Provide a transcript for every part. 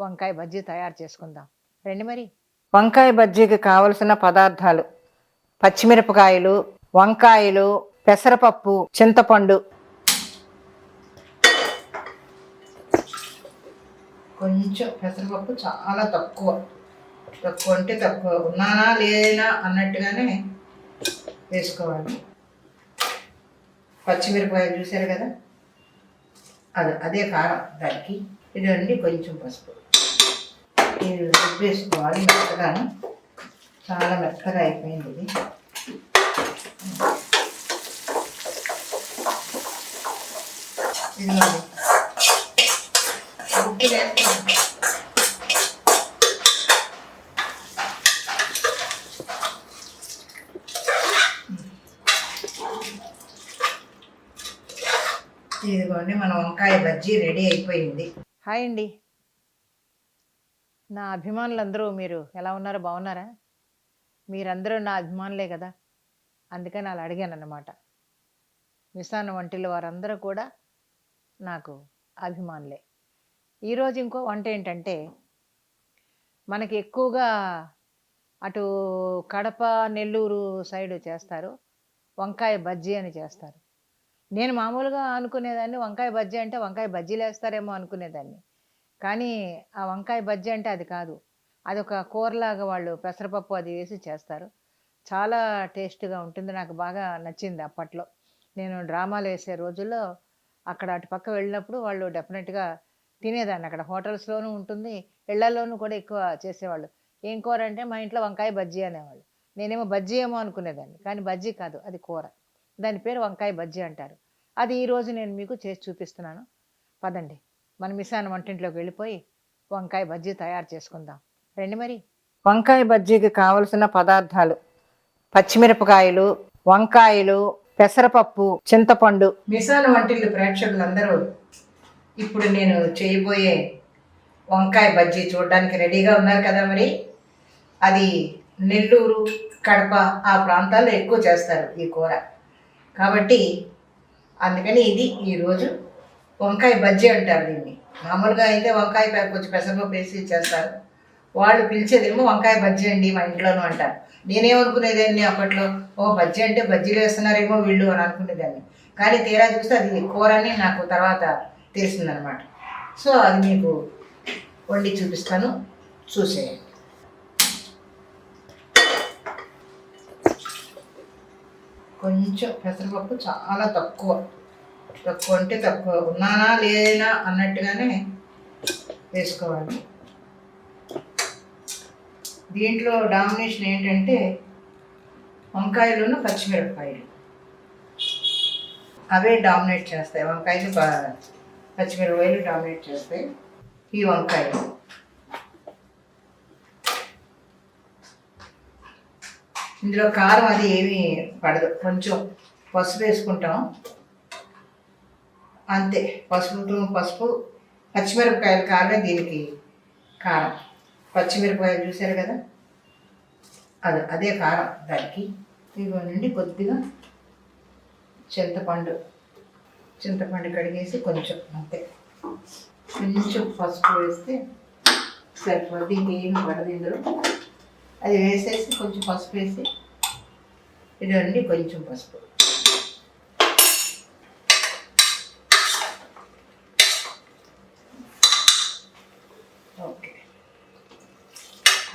వంకాయ బజ్జీ తయారు చేసుకుందాం. రండి మరి. వంకాయ బజ్జీకి కావలసిన పదార్థాలు పచ్చిమిరపకాయలు వంకాయలు పెసరపప్పు చింతపండు. కొంచెం పెసరపప్పు చాలా తక్కువ. తక్కువ అంటే తక్కువ. ఉన్నానా లేనా అన్నట్టుగానే వేసుకోవాలి. పచ్చిమిరపకాయలు చూశారు కదా? అది అదే కారం దానికి. ఇదండి కొంచెం పసుపు. ఇది వేసుకోవాలి మెత్తగాను చాలా మెత్తగా అయిపోయింది ఇది. ఇదిగోండి ఉప్పు వేసుకోండి ఇదిగోండి మన వంకాయ బజ్జీ రెడీ అయిపోయింది. హాయ్ అండి. నా అభిమానులందరూ మీరు ఎలా ఉన్నారో బాగున్నారా? మీరందరూ నా అభిమానులే కదా? అందుకని అలా అడిగాను అన్నమాట మిసాన్ వంటిల వారందరూ కూడా నాకు అభిమానులే. ఈరోజు ఇంకో వంట ఏంటంటే మనకి ఎక్కువగా అటు కడప నెల్లూరు సైడ్ చేస్తారు. వంకాయ బజ్జీ అని చేస్తారు. నేను మామూలుగా అనుకునేదాన్ని వంకాయ బజ్జీ అంటే వంకాయ బజ్జీలు వేస్తారేమో అనుకునేదాన్ని. కానీ ఆ వంకాయ బజ్జీ అంటే అది కాదు. అదొక కూరలాగా వాళ్ళు పెసరపప్పు అది వేసి చేస్తారు. చాలా టేస్ట్గా ఉంటుంది. నాకు బాగా నచ్చింది అప్పట్లో. నేను డ్రామాలు వేసే రోజుల్లో అక్కడ అటు పక్క వెళ్ళినప్పుడు వాళ్ళు డెఫినెట్గా తినేదాన్ని. అక్కడ హోటల్స్లోనూ ఉంటుంది. ఇళ్ళలోనూ కూడా ఎక్కువ చేసేవాళ్ళు. ఏం కూర అంటే మా ఇంట్లో వంకాయ బజ్జీ అనేవాళ్ళు. నేనేమో బజ్జీ ఏమో అనుకునేదాన్ని. కానీ బజ్జీ కాదు అది కూర. దాని పేరు వంకాయ బజ్జీ అంటారు. అది ఈరోజు నేను మీకు చేసి చూపిస్తున్నాను. పదండి. మన మిసాన్ వంటింట్లోకి వెళ్ళిపోయి వంకాయ బజ్జీ తయారు చేసుకుందాం. రండి మరి. వంకాయ బజ్జీకి కావలసిన పదార్థాలు పచ్చిమిరపకాయలు వంకాయలు పెసరపప్పు చింతపండు. మిసాన్ వంటిల్లు ప్రేక్షకులందరూ ఇప్పుడు నేను చేయబోయే వంకాయ బజ్జీ చూడడానికి రెడీగా ఉన్నారు కదా మరి? అది నెల్లూరు కడప ఆ ప్రాంతాల్లో ఎక్కువ చేస్తారు ఈ కూర. కాబట్టి అందుకని ఇది ఈరోజు వంకాయ బజ్జీ అంటారు దీన్ని. మామూలుగా అయితే వంకాయ కొంచెం పెసరపప్పు వేసి చేస్తారు. వాళ్ళు పిలిచేదేమో వంకాయ బజ్జీ అండి మా ఇంట్లోనూ అంటారు. నేనేమనుకునేదాన్ని అప్పట్లో? ఓ బజ్జీ అంటే బజ్జీలు వేస్తున్నారేమో వీళ్ళు అని అనుకునేదాన్ని. కానీ తీరా చూస్తే అది కూరని నాకు తర్వాత తెలిసిందనమాట. సో అది మీకు వండి చూపిస్తాను. చూసేయండి. కొంచెం పెసరపప్పు చాలా తక్కువ. తక్కువ అంటే తక్కువ ఉన్నానా లేనా అన్నట్టుగానే వేసుకోవాలి. దీంట్లో డామినేషన్ ఏంటంటే వంకాయలును పచ్చిమిరపకాయలు. అవే డామినేట్ చేస్తాయి. వంకాయలు పచ్చిమిరపకాయలు డామినేట్ చేస్తాయి. ఈ వంకాయలు. ఇందులో కారం అది ఏమీ పడదు. కొంచెం పసుపు వేసుకుంటాం. అంతే. పసుపు పసుపు పచ్చిమిరపకాయలు కారమే దీనికి కారం. పచ్చిమిరపకాయలు చూశారు కదా? అది అదే కారం దానికి. నుండి కొద్దిగా చింతపండు. చింతపండు కడిగేసి కొంచెం అంతే. కొంచెం పసుపు వేస్తే సరిపోద్ది ఇంకేం పడదు ఇందులో. అది వేసేసి కొంచెం పసుపు వేసి ఇదండి కొంచెం పసుపు.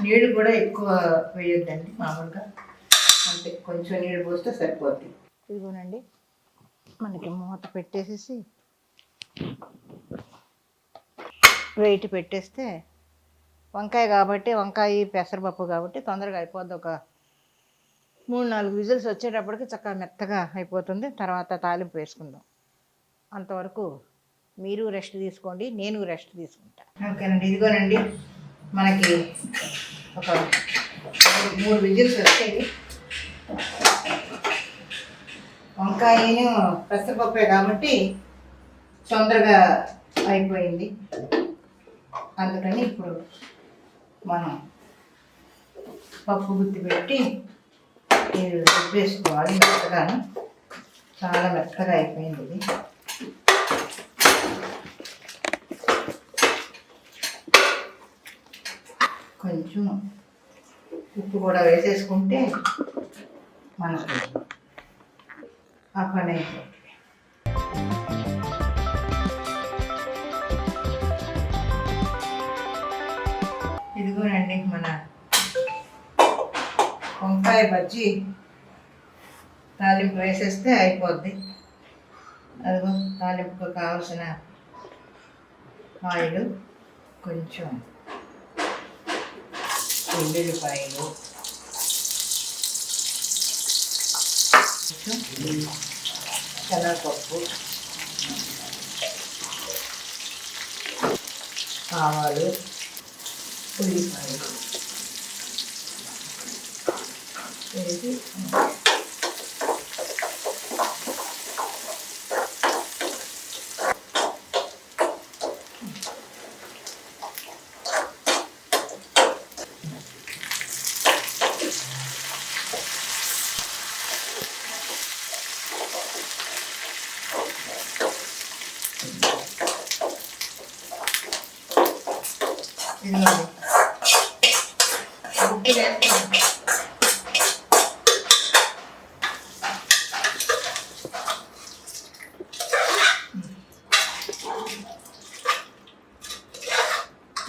నీళ్ళు కూడా ఎక్కువ వేయొద్దండి మామూలుగా. అంతే కొంచెం నీళ్ళు పోస్తే సరిపోద్ది. ఇదిగోనండి మనకి మూత పెట్టేసేసి వెయిట్ పెట్టేస్తే వంకాయ కాబట్టి వంకాయ పెసరపప్పు కాబట్టి తొందరగా అయిపోద్ది. ఒక మూడు నాలుగు విజిల్స్ వచ్చేటప్పటికి చక్కగా మెత్తగా అయిపోతుంది. తర్వాత తాలింపు వేసుకుందాం. అంతవరకు మీరు రెస్ట్ తీసుకోండి నేను రెస్ట్ తీసుకుంటా. ఓకేనండి ఇదిగోనండి. మనకి ఒక మూడు- విజిల్స్ వచ్చాయి. వంకాయను పెసరపప్పే కాబట్టి తొందరగా అయిపోయింది. అందుకని ఇప్పుడు మనం పప్పు గుత్తి పెట్టి ఇది వేసుకోవాలి మెత్తగాను. చాలా మెత్తగా అయిపోయింది ఇది. కొంచెం ఉప్పు కూడా వేసేసుకుంటే మనకు ఆ పని అయిపోతుంది. ఇదిగోనండి మన వంకాయ బజ్జీ తాలింపు వేసేస్తే అయిపోద్ది. అదిగో తాలింపుకు కావాల్సిన ఆయిల్ కొంచెం ఉల్లిపాయలు శనగపప్పు ఆవాలు ఉల్లిపాయలు. వేసి ఇదిగోండి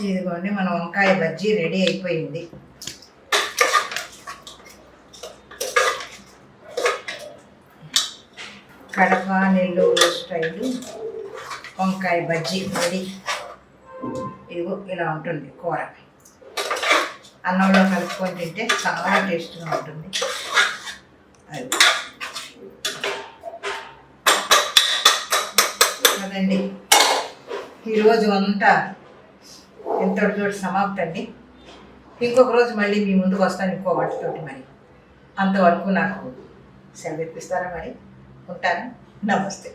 ఇదిగోండి మన వంకాయ బజ్జీ రెడీ అయిపోయింది. కడప నెల్లూరు స్టైలు వంకాయ బజ్జీ రెడీ. ఇదిగో ఇలా ఉంటుంది కూర. అన్నంలో కలుపుకొని తింటే చాలా టేస్ట్గా ఉంటుంది. అది. అదండి. ఈరోజు అంతా ఎంతటితో సమాప్తం సమాప్తండి ఇంకొక రోజు మళ్ళీ మీ ముందుకు వస్తాను ఇంకో వాటితోటి మరి. అంతవరకు నాకు సెలవు ఇప్పిస్తారా మరి? ఉంటాను నమస్తే.